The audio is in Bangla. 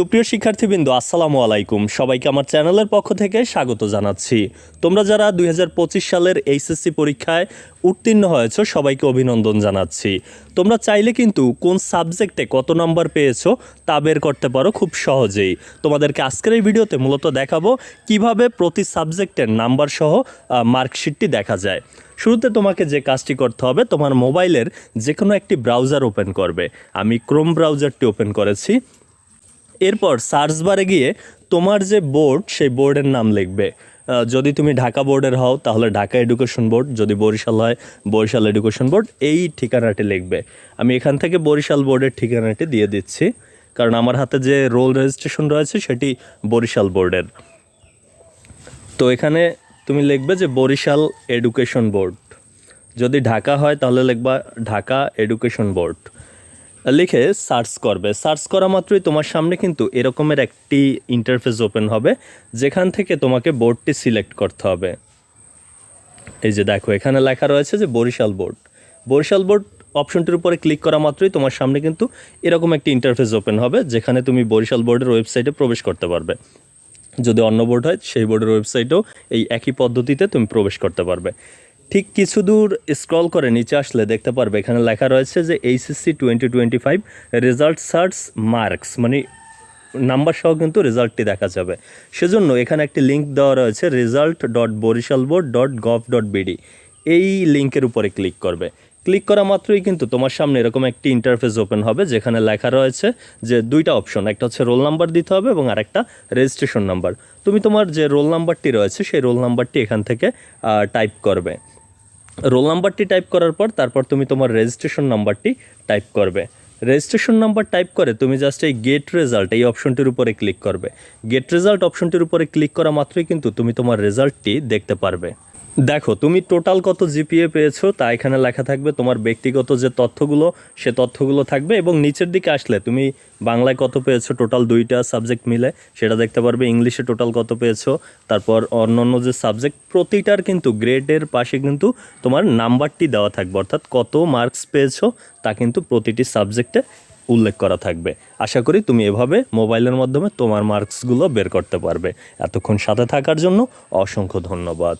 সুপ্রিয় শিক্ষার্থীবৃন্দ, আসসালামু আলাইকুম। সবাইকে আমার চ্যানেলের পক্ষ থেকে স্বাগত জানাচ্ছি। তোমরা যারা দুই হাজার পঁচিশ সালের এইচএসসি পরীক্ষায় উত্তীর্ণ হয়েছো, সবাইকে অভিনন্দন জানাচ্ছি। তোমরা চাইলে কিন্তু কোন সাবজেক্টে কত নম্বর পেয়েছ, তা বের করতে পারো খুব সহজেই। তোমাদেরকে আজকের এই ভিডিওতে মূলত দেখাবো কীভাবে প্রতি সাবজেক্টের নাম্বার সহ মার্কশিটটি দেখা যায়। শুরুতে তোমাকে যে কাজটি করতে হবে, তোমার মোবাইলের যে কোনো একটি ব্রাউজার ওপেন করবে। আমি ক্রোম ব্রাউজারটি ওপেন করেছি। এরপর সার্চ বারে গিয়ে তোমার যে বোর্ড সেই বোর্ডের নাম লিখবে। যদি তুমি ঢাকা বোর্ডের হও, তাহলে ঢাকা এডুকেশন বোর্ড যদি বরিশাল হয়, বরিশাল এডুকেশন বোর্ড এই ঠিকানাটি লিখবে। আমি এখান থেকে বরিশাল বোর্ডের ঠিকানাটি দিয়ে দিচ্ছি, কারণ আমার হাতে যে রোল রেজিস্ট্রেশন রয়েছে, সেটি বরিশাল বোর্ডের তো এখানে তুমি লিখবে যে বরিশাল এডুকেশন বোর্ড যদি ঢাকা হয়, তাহলে লিখবা ঢাকা এডুকেশন বোর্ড লিখে সার্চ করবে। সার্চ করা মাত্রই তোমার সামনে কিন্তু এরকমের একটি ইন্টারফেস ওপেন হবে, যেখান থেকে তোমাকে বোর্ডটি সিলেক্ট করতে হবে। এই যে দেখো, এখানে লেখা রয়েছে যে বরিশাল বোর্ড বরিশাল বোর্ড অপশনটির উপরে ক্লিক করা মাত্রই তোমার সামনে কিন্তু এরকম একটি ইন্টারফেস ওপেন হবে, যেখানে তুমি বরিশাল বোর্ডের ওয়েবসাইটে প্রবেশ করতে পারবে। যদি অন্য বোর্ড হয়, সেই বোর্ডের ওয়েবসাইটেও এই একই পদ্ধতিতে তুমি প্রবেশ করতে পারবে। ঠিক কিছু দূর স্ক্রল করে নিচে আসলে দেখতে পারবে, এখানে লেখা রয়েছে যে HSC twenty twenty five result search marks মানে নাম্বার সহ কিন্তু রেজাল্টটি দেখা যাবে। সেজন্য এখানে একটি লিঙ্ক দেওয়া রয়েছে result dot Barishal board dot gov dot BD এই লিঙ্কের উপরে ক্লিক করবে। ক্লিক করা মাত্রই কিন্তু তোমার সামনে এরকম একটি ইন্টারফেস ওপেন হবে, যেখানে লেখা রয়েছে যে দুইটা অপশন একটা হচ্ছে রোল নাম্বার দিতে হবে এবং আরেকটা রেজিস্ট্রেশন নাম্বার তুমি তোমার যে রোল নাম্বারটি রয়েছে, সেই রোল নাম্বারটি এখান থেকে টাইপ করবে। রোল নাম্বারটি টাইপ করার পর তারপর তুমি তোমার রেজিস্ট্রেশন নাম্বারটি টাইপ করবে। রেজিস্ট্রেশন নাম্বার টাইপ করে তুমি জাস্ট এই গেট রেজাল্ট এই অপশনটির উপরে ক্লিক করবে। গেট রেজাল্ট অপশনটির উপরে ক্লিক করা মাত্রই কিন্তু তুমি তোমার রেজাল্টটি দেখতে পারবে। দেখো, তুমি টোটাল কত জিপিএ পেয়েছ, তা এখানে লেখা থাকবে তোমার ব্যক্তিগত যে তথ্যগুলো, সে তথ্যগুলো থাকবে এবং নিচের দিকে আসলে তুমি বাংলায় কত পেয়েছ টোটাল দুইটা সাবজেক্ট মিলে, সেটা দেখতে পারবে ইংলিশে টোটাল কত পেয়েছ, তারপর অন্যান্য যে সাবজেক্ট প্রতিটার কিন্তু গ্রেডের পাশে কিন্তু তোমার নাম্বারটি দেওয়া থাকবে, অর্থাৎ কত মার্কস পেয়েছ, তা কিন্তু প্রতিটি সাবজেক্টে উল্লেখ করা থাকবে। আশা করি তুমি এভাবে মোবাইলের মাধ্যমে তোমার মার্কসগুলো বের করতে পারবে। এতক্ষণ সাথে থাকার জন্য অসংখ্য ধন্যবাদ।